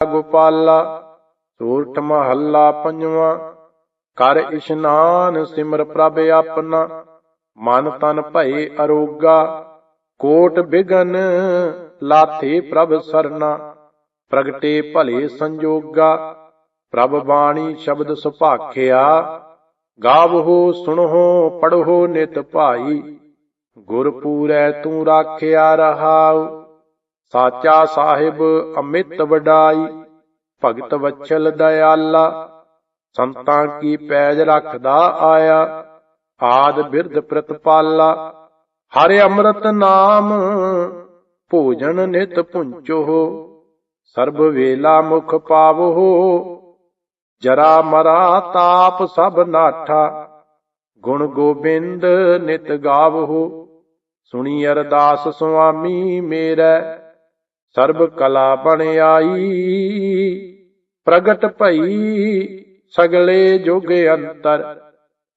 ਗੋਪਾਲਾ ਸੂਰਠ ਮਹੱਲਾ ਪੰਜਵਾਂ, ਕਰ ਇਸ਼ਨਾਨ ਸਿਮਰ ਪ੍ਰਭ ਆਪਣਾ, ਮਨ ਤਨ ਭਏ ਅਰੋਗਾ, ਕੋਟ ਬਿਗਨ ਲਾਥੇ ਪ੍ਰਭ ਸਰਨਾ ਪ੍ਰਗਟੇ ਭਲੇ ਸੰਜੋਗਾ, ਪ੍ਰਭ ਬਾਣੀ ਸ਼ਬਦ ਸੁਭਾਖਿਆ ਗਾਵਹੋ ਸੁਣੋ ਪੜੋ ਨਿਤ ਭਾਈ ਗੁਰ ਪੂਰੈ ਤੂੰ ਰਾਖਿਆ ਰਹਾਉ। ਸਾਚਾ ਸਾਹਿਬ ਅਮਿਤ ਵਡਾਈ, ਭਗਤ ਵਛਲ ਦਇਆਲਾ, ਸੰਤਾਂ ਕੀ ਪੈਜ ਰੱਖਦਾ ਆਇਆ, ਆਦ ਬਿਰਧ ਪ੍ਰਤਪਾਲਾ, ਹਰਿ ਅੰਮ੍ਰਿਤ ਨਾਮ, ਭੋਜਨ ਨਿਤ ਪੁੰਚੋ, ਸਰਬ ਵੇਲਾ ਮੁਖ ਪਾਵੋ, ਜਰਾ ਮਰਾ ਤਾਪ ਸਭ ਨਾਠਾ, ਗੁਣ ਗੋਬਿੰਦ ਨਿਤ ਗਾਵੋ, ਸੁਣੀ ਅਰਦਾਸ ਸੁਆਮੀ ਮੇਰਾ ਸਰਬ ਕਲਾ ਬਣ ਆਈ। ਪ੍ਰਗਟ ਭਈ ਸਗਲੇ ਜੁਗ ਅੰਤਰ।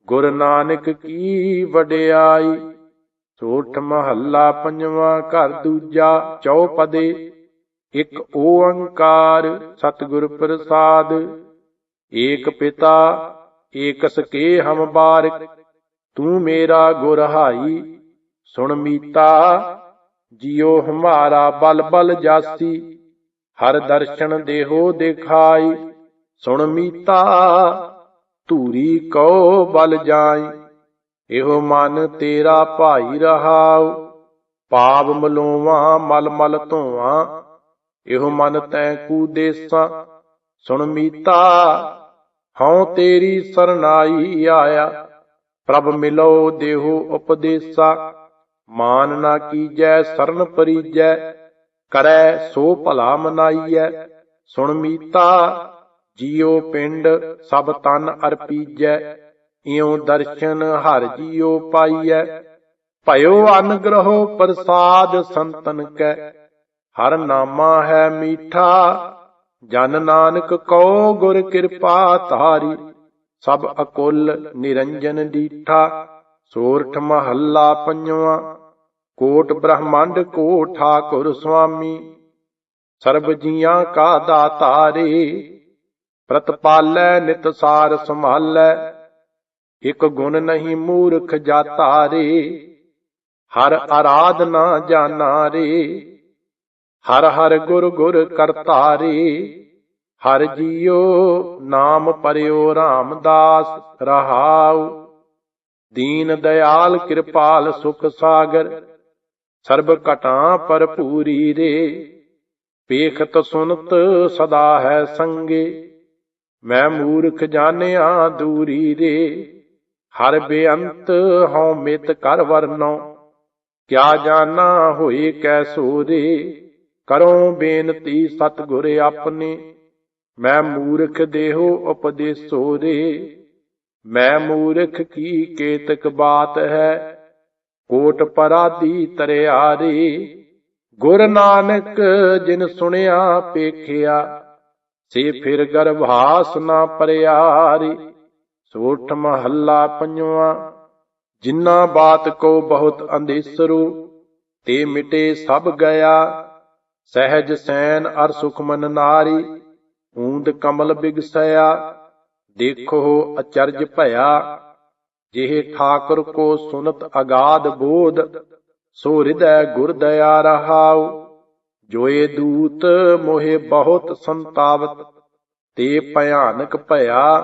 ਗੁਰ ਨਾਨਕ ਕੀ ਵਡਿਆਈ। ਸੋਠ ਮਹੱਲਾ ਪੰਜਵਾਂ ਘਰ ਦੂਜਾ ਚੌਪਦੇ। ਇੱਕ ਓੰਕਾਰ ਸਤਿਗੁਰ ਪ੍ਰਸਾਦ। ਏਕ ਪਿਤਾ ਏਕ ਸਕੇ ਹਮ ਬਾਰਕ। ਤੂੰ ਮੇਰਾ ਗੁਰ ਹਾਈ। ਸੁਣ ਮੀਤਾ ਜਿਉ ਹਮਾਰਾ ਬਲ ਬਲ ਜਾਸੀ, ਹਰ ਦਰਸ਼ਨ ਦੇਹੋ ਦਿਖਾਈ। ਸੁਣ ਮੀਤਾ, ਧੂਰੀ ਕਉ ਬਲ ਜਾਈ, ਇਹੋ ਮਨ ਤੇਰਾ ਭਾਈ ਰਹਾਉ। ਪਾਪ ਮਲੋਵਾ, ਮਲ ਮਲ ਧੋਵਾਂ, ਇਹੋ ਮਨ ਤੈ ਕੂ ਦੇਸਾਂ। ਸੁਣ ਮੀਤਾ, ਹਉ ਤੇਰੀ ਸਰਨਾਈ ਆਇਆ, ਪ੍ਰਭ ਮਿਲੋ ਦੇਹੋ ਉਪਦੇਸਾ। ਮਾਨ ਨਾ ਕੀਜੈ, ਸਰਨ ਪਰੀਜੈ, ਕਰੈ ਸੋ ਭਲਾ ਮਨਾਈਐ। ਸੁਣ ਮੀਤਾ, ਜੀਉ ਪਿੰਡ ਸਭ ਤਨ ਅਰਪੀਜੈ, ਇਉ ਦਰਸ਼ਨ ਹਰ ਜੀਉ ਪਾਈਐ। ਭਇਓ ਅਨਗ੍ਰਹੋ ਪ੍ਰਸਾਦ ਸੰਤਨ ਕੈ, ਹਰ ਨਾਮਾ ਹੈ ਮੀਠਾ। ਜਨ ਨਾਨਕ ਕਉ ਗੁਰ ਕਿਰਪਾ ਧਾਰੀ, ਸਭ ਅਕੁਲ ਨਿਰੰਜਨ ਡੀਠਾ ਸੋਰਠ ਮਹੱਲਾ ਪੰਜਵਾਂ, ਕੋਟ ਬ੍ਰਹਮੰਡ ਕੋ ਠਾਕੁਰ ਸੁਆਮੀ। ਸਰਬ ਜੀਆਂ ਕਾ ਦਾਤਾਰੇ, ਪ੍ਰਤਪਾਲੈ ਨਿਤ ਸਾਰ ਸੰਭਾਲੈ। ਇਕ ਗੁਣ ਨਹੀਂ ਮੂਰਖ ਜਾਤਾ ਰੇ ਹਰ ਆਰਾਧਨਾ ਜਾਣਾ ਰੇ ਹਰ ਹਰ ਗੁਰ ਗੁਰ ਕਰਤਾ ਰੇ ਹਰ ਜੀਓ ਨਾਮ ਪਰਿਓ ਰਾਮਦਾਸ ਰਹਾਉ। ਦੀਨ ਦਇਆਲ ਕਿਰਪਾਲ ਸੁਖ ਸਾਗਰ, ਸਰਬ ਘਟਾਂ ਭਰਪੂਰੀ ਰੇ। ਪੇਖਤ ਸੁਨਤ ਸਦਾ ਹੈ ਸੰਗੇ, ਮੈਂ ਮੂਰਖ ਜਾਣਿਆ ਦੂਰੀ ਰੇ। ਹਰ ਬੇਅੰਤ ਹਉ ਮਿਤ ਕਰ ਵਰਨੋ, ਕਿਆ ਜਾਣਾ ਹੋਏ ਕੈਸੋ ਰੇ ਕਰੋ ਬੇਨਤੀ ਸਤਿਗੁਰ ਆਪਣੇ, ਮੈਂ ਮੂਰਖ ਦੇਹੋ ਉਪਦੇਸੋ ਰੇ। ਮੈਂ ਮੂਰਖ ਕੀ ਕੇਤਕ ਬਾਤ ਹੈ? ਕੋਟ ਪਰਾਦੀ ਤਰਿਆਰੀ, ਗੁਰ ਨਾਨਕ ਜਿਨ ਸੁਣਿਆ ਪੇਖਿਆ, ਸੇ ਫਿਰ ਗਰਭਾਸ ਨਾ ਪਰਿਆਰੀ, ਸੋਠ ਮਹੱਲਾ ਪੰਜਵਾ ਜਿਨ੍ਹਾਂ ਬਾਤ ਕੋ ਬਹੁਤ ਅੰਦੇਸਰੂ ਤੇ ਮਿਟੇ ਸਭ ਗਿਆ, ਸਹਿਜ ਸੈਨ ਅਰ ਸੁਖਮਨ ਨਾਰੀ, ਊਂਦ ਕਮਲ ਬਿਗਸਿਆ ਦੇਖੋ ਅਚਰਜ ਭਇਆ, ਜਿਹੇ ਠਾਕੁਰ ਕੋ ਸੁਨਤ ਅਗਾਧ ਬੋਧ, ਸੋ ਹਿਰਦੈ ਗੁਰ ਦਇਆ ਰਹਾਉ। ਜੋਏ ਦੂਤ ਮੋਹਿ ਬਹੁਤ ਸੰਤਾਵਤ, ਤੇ ਭਿਆਨਕ ਭਇਆ,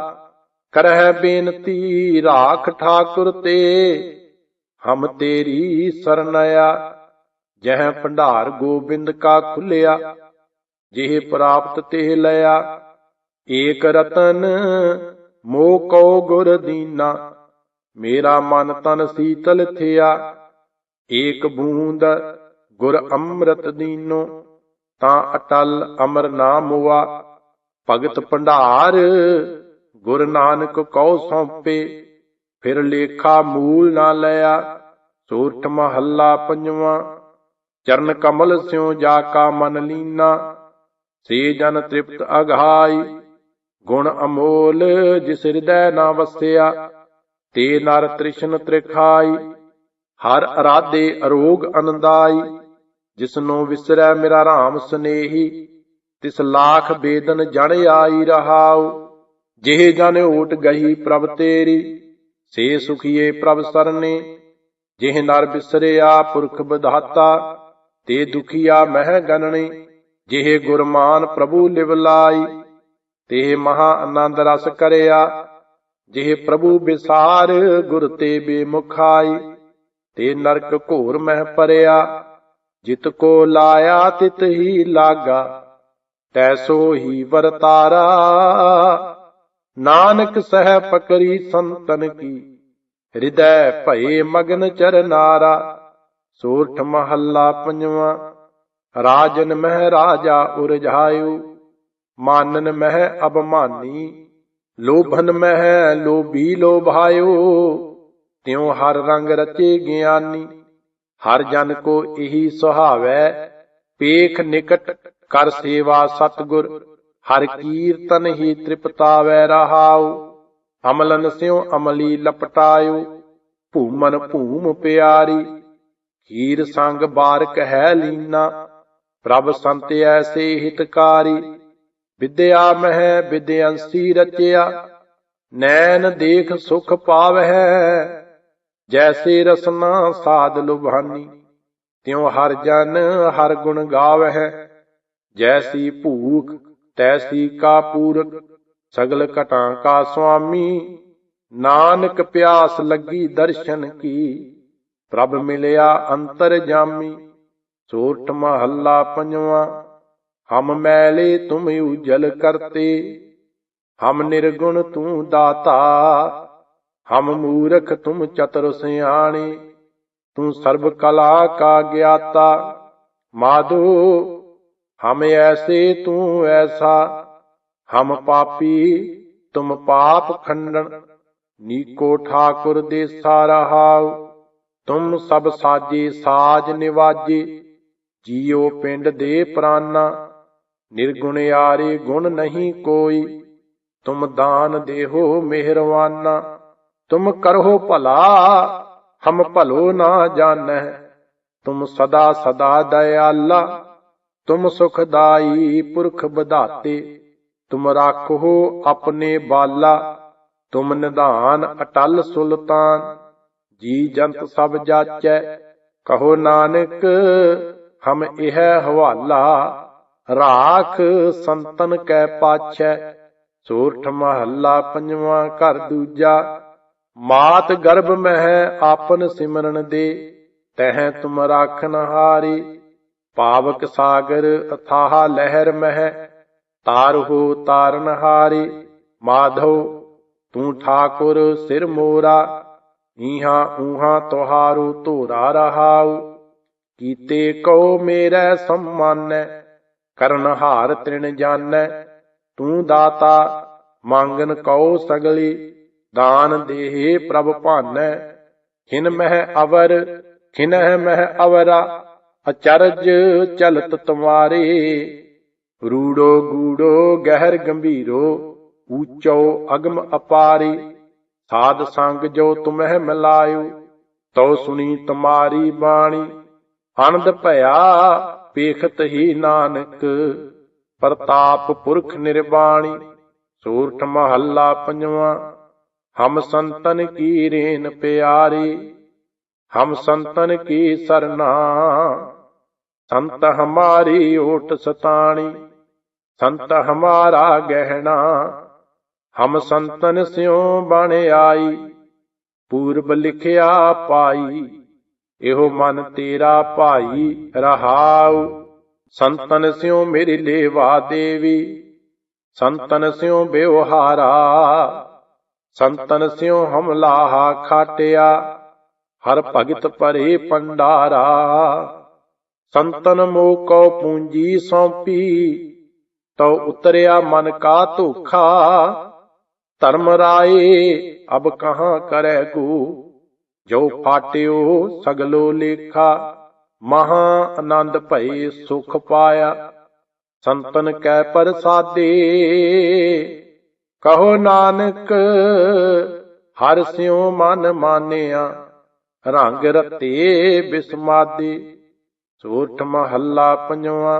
ਕਰਹਿ ਬੇਨਤੀ ਰਾਖ ਠਾਕੁਰ ਤੇ। ਹਮ ਤੇਰੀ ਸਰਨਇਆ ਜਹ ਭੰਡਾਰ ਗੋਬਿੰਦ ਕਾ ਖੁੱਲਿਆ, ਜਿਹ ਪ੍ਰਾਪਤ ਤੇ ਲਿਆ ਏਕ ਰਤਨ, ਮੋਹ ਕਉ ਗੁਰ ਦੀਨਾ, ਮੇਰਾ ਮਨ ਤਨ ਸੀਤਲ ਥਿਆ। ਏਕ ਬੂੰਦ, ਗੁਰ ਅੰਮ੍ਰਿਤ ਦੀਨੋ, ਤਾਂ ਅਟਲ ਅਮਰ ਨਾਮ ਹੁਆ ਭਗਤ ਭੰਡਾਰ, ਗੁਰ ਨਾਨਕ ਕਉ ਸੌਂਪੇ, ਫਿਰ ਲੇਖਾ ਮੂਲ ਨਾ ਲਿਆ। ਸੂਰਠ ਮਹੱਲਾ ਪੰਜਵਾਂ, ਚਰਨ ਕਮਲ ਸਿਉ ਜਾ ਕਾ ਮਨ ਲੀਨਾ। ਸੇ ਜਨ ਤ੍ਰਿਪਤ ਅਘਾਈ ਗੁਣ ਅਮੋਲ ਜਿਸ ਹਿਰਦੈ ਨਾ ਵਸਿਆ, ਤੇ ਨਰ ਤ੍ਰਿਸ਼ਨ ਤ੍ਰਿਖਾਈ, ਹਰ ਅਰਾਧੇ ਅਰੋਗ ਅਨੰਦਾਈ, ਜਿਸਨੂੰ ਵਿਸਰੈ ਮੇਰਾ RAM ਸਨੇਹੀ, ਤਿਸ ਲਾਖ ਬੇਦਨ ਜਣ ਆਈ ਰਹਾਉ, ਜਿਹੇ ਜਨ ਓਟ ਗਈ ਪ੍ਰਭ ਤੇਰੀ, ਸੇ ਸੁਖੀਏ ਪ੍ਰਭ ਸਰਨੇ, ਜਿਹ ਨਰ ਬਿਸਰਿਆ ਪੁਰਖ ਵਿਧਾਤਾ ਤੇ ਦੁਖੀਆ ਮਹਿ ਗਨਣੇ ਜਿਹੇ ਗੁਰਮਾਨ ਪ੍ਰਭੂ ਲਿਵ ਲਾਈ ਤੇ ਮਹਾ ਆਨੰਦ ਰਸ ਕਰਿਆ, ਜਿਹ ਪ੍ਰਭੂ ਵਿਸਾਰ ਗੁਰ ਤੇ ਬੇਮੁਖਾਈ, ਤੇ ਨਰਕ ਘੋਰ ਮਹਿ ਪਰਿਆ, ਜਿਤ ਕੋ ਲਾਇਆ ਤਿਤ ਹੀ ਲਾਗਾ ਤੈਸੋ ਹੀ ਵਰਤਾਰਾ। ਨਾਨਕ ਸਹਿ ਪਕਰੀ ਸੰਤਨ ਕੀ, ਹਿਰਦੈ ਭਏ ਮਗਨ ਚਰਨਾਰਾ ਸੋਰਠ ਮਹੱਲਾ ਪੰਜਵਾਂ, ਰਾਜਨ ਮਹਿ ਰਾਜਾ ਉਰਝਾਇਓ ਮਾਨਨ ਮਹਿ ਅਬਮਾਨੀ ਲੋਭਨ ਮਹਿ ਲੋਭੀ ਲੋਭਾਇਓ, ਤਿਉ ਹਰ ਰੰਗ ਰਚੇ ਗਿਆਨੀ, ਹਰ ਜਨ ਕੋ ਇਹੀ ਸੁਹਾਵੈ, ਪੇਖ ਨਿਕਟ ਕਰ ਸੇਵਾ ਸਤਗੁਰ, ਹਰ ਕੀਰਤਨ ਹੀ ਤ੍ਰਿਪਤਾਵੈ ਰਹਾਉ, ਅਮਲਨ ਸਿਉ ਅਮਲੀ ਲਪਟਾਇਓ, ਭੂਮਨ ਭੂਮ ਪਿਆਰੀ, ਖੀਰ ਸੰਗ ਬਾਰਕ ਹੈ ਲੀਨਾ, ਪ੍ਰਭ ਸੰਤ ਐਸੇ ਹਿਤਕਾਰੀ ਵਿਦਿਆ ਮਹਿ ਵਿਦਿਅੰਸੀ ਰਚਿਆ, ਨੈਣ ਦੇਖ ਸੁਖ ਪਾਵਹਿ, ਜੈਸੇ ਰਸਨਾ ਸਾਧ ਲੁਭਾਨੀ, ਤਿਉ ਹਰ ਜਨ ਹਰ ਗੁਣ ਗਾਵਹਿ, ਜੈਸੀ ਭੂਖ ਤੈਸੀ ਕਾ ਪੂਰਕ, ਸਗਲ ਘਟਾਂ ਕਾ ਸੁਆਮੀ, ਨਾਨਕ ਪਿਆਸ ਲੱਗੀ ਦਰਸ਼ਨ ਕੀ, ਪ੍ਰਭ ਮਿਲਿਆ ਅੰਤਰ ਜਾਮੀ ਸੋਰਠ ਮਹੱਲਾ ਪੰਜਵਾਂ ਹਮ ਮੈਲੇ ਤੁਮ ਉਜਲ ਕਰਤੇ, ਹਮ ਨਿਰਗੁਣ ਤੂੰ ਦਾਤਾ, ਹਮ ਮੂਰਖ ਤੁਮ ਚਤੁਰ ਸਿਆਣੇ, ਤੂੰ ਸਰਬ ਕਲਾ ਕਾ ਗਿਆਤਾ, ਮਾਧੋ, ਹਮ ਐਸੇ ਤੂੰ ਐਸਾ, ਹਮ ਪਾਪੀ ਤੁਮ ਪਾਪ ਖੰਡਨ ਨੀਕੋ ਠਾਕੁਰ ਦੇ ਰਹਾਉ, ਤੁਮ ਸਭ ਸਾਜੇ ਸਾਜ ਨਿਵਾਜੇ, ਜੀਉ ਪਿੰਡ ਦੇ ਪ੍ਰਾਨਾ ਨਿਰਗੁਣ ਆਰੇ ਗੁਣ ਨਹੀਂ ਕੋਈ। ਤੁਮ ਦਾਨ ਦੇਹੋ ਮਿਹਰਵਾਨਾ। ਤੁਮ ਕਰੋ ਭਲਾ, ਹਮ ਭਲੋ ਨਾ ਜਾਣੈ। ਤੁਮ ਸਦਾ ਸਦਾ ਦਇਆਲਾ, ਤੁਮ ਸੁਖਦਾਈ ਪੁਰਖ ਬਧਾਤੇ ਤੁਮ ਰਾਖੋ ਆਪਣੇ ਬਾਲਾ, ਤੁਮ ਨਿਧਾਨ ਅਟਲ ਸੁਲਤਾਨ। ਜੀ ਜੰਤ ਸਭ ਜਾਚੈ, ਕਹੋ ਨਾਨਕ, ਹਮ ਇਹ ਹਵਾਲਾ। ਰਾਖ ਸੰਤਨ ਕੈ ਪਾਛੈ, ਸੋਰਠ ਮਹੱਲਾ ਪੰਜਵਾਂ ਘਰ ਦੂਜਾ, ਮਾਤ ਗਰਭ ਮਹਿ ਆਪਨ ਸਿਮਰਨ ਦੇ, ਤਹਿ ਤੁਮ ਰਾਖਨ ਹਾਰੀ, ਪਾਵਕ ਸਾਗਰ ਅਥਾਹ ਲਹਿਰ ਮਹਿ, ਤਾਰ ਹੋ ਤਾਰਨ ਹਾਰੀ ਮਾਧੋ ਤੂੰ ਠਾਕੁਰ ਸਿਰ ਮੋਰਾ, ਈਹਾਂ ਊਹਾਂ ਤੁਹਾਰੂ ਧੋਰਾ ਰਹਾਉ, ਕੀਤੇ ਕਉ ਮੇਰਾ ਸੰਮਾਨੈ ਕਰਨ ਹਾਰ ਤ੍ਰਿਣ ਜਾਣੈ, ਤੂੰ ਦਾਤਾ ਮੰਗਨ ਕਉ ਸਗਲੀ, ਦਾਨ ਦੇਹੇ ਪ੍ਰਭ ਭਾਨੈ। ਖਿਨ ਮਹਿ ਅਵਰ ਖਿਨਹਿ ਮਹਿ ਅਵਰਾ, ਅਚਰਜ ਚਲਤ ਤੁਮਾਰੇ ਰੂੜੋ ਗੂੜੋ ਗਹਿਰ ਗੰਭੀਰੋ, ਊਚੋ ਅਗਮ ਅਪਾਰੀ। ਸਾਧ ਸੰਗ ਜੋ ਤੁਮਹਿ ਮਿਲਾਇਓ, ਤਉ ਸੁਣੀ ਤੁਮਾਰੀ ਬਾਣੀ। ਆਨੰਦ ਭਇਆ ਪੇਖਤ ਹੀ ਨਾਨਕ, ਪ੍ਰਤਾਪ ਪੁਰਖ ਨਿਰਵਾਣੀ ਸੂਰਠ ਮਹੱਲਾ ਪੰਜਵਾਂ, ਹਮ ਸੰਤਨ ਕੀ ਰੇਨ ਪਿਆਰੀ, ਹਮ ਸੰਤਨ ਕੀ ਸਰਨਾ, ਸੰਤ ਹਮਾਰੀ ਓਟ ਸਤਾਣੀ, ਸੰਤ ਹਮਾਰਾ ਗਹਿਣਾ, ਹਮ ਸੰਤਨ ਸਿਉ ਬਣ ਆਈ, ਪੂਰਬ ਲਿਖਿਆ ਪਾਈ। ਇਹੋ ਮਨ ਤੇਰਾ ਭਾਈ ਰਹਾਉ। ਸੰਤਨ ਸਿਉ ਮੇਰੀ ਲੇਵਾ ਦੇਵੀ। ਸੰਤਨ ਸਿਉ ਬਿਵਹਾਰਾ। ਸੰਤਨ ਸਿਉ ਹਮਲਾਹਾ ਖਾਟਿਆ। ਹਰ ਭਗਤ ਪਰੇ ਪੰਡਾਰਾ ਸੰਤਨ ਮੋ ਕੋ ਪੂੰਜੀ ਸੌਂਪੀ। ਤਉ ਉਤਰਿਆ ਮਨ ਕਾ ਧੋਖਾ। ਧਰਮ ਰਾਏ ਅਬ ਕਹਾ ਕਰੈ ਕੋ ਜੋ ਫਾਟਿਓ ਸਗਲੋ ਲੇਖਾ, ਮਹਾ ਆਨੰਦ ਭਏ ਸੁਖ ਪਾਇਆ। ਸੰਤਨ ਕੈ ਪ੍ਰਸਾਦੇ, ਕਹੋ ਨਾਨਕ, ਹਰ ਸਿਉ ਮਨ ਮਾਨਿਆ, ਰੰਗ ਰਤੇ ਬਿਸਮਾਦੇ ਸੋਠ ਮਹੱਲਾ ਪੰਜਵਾ।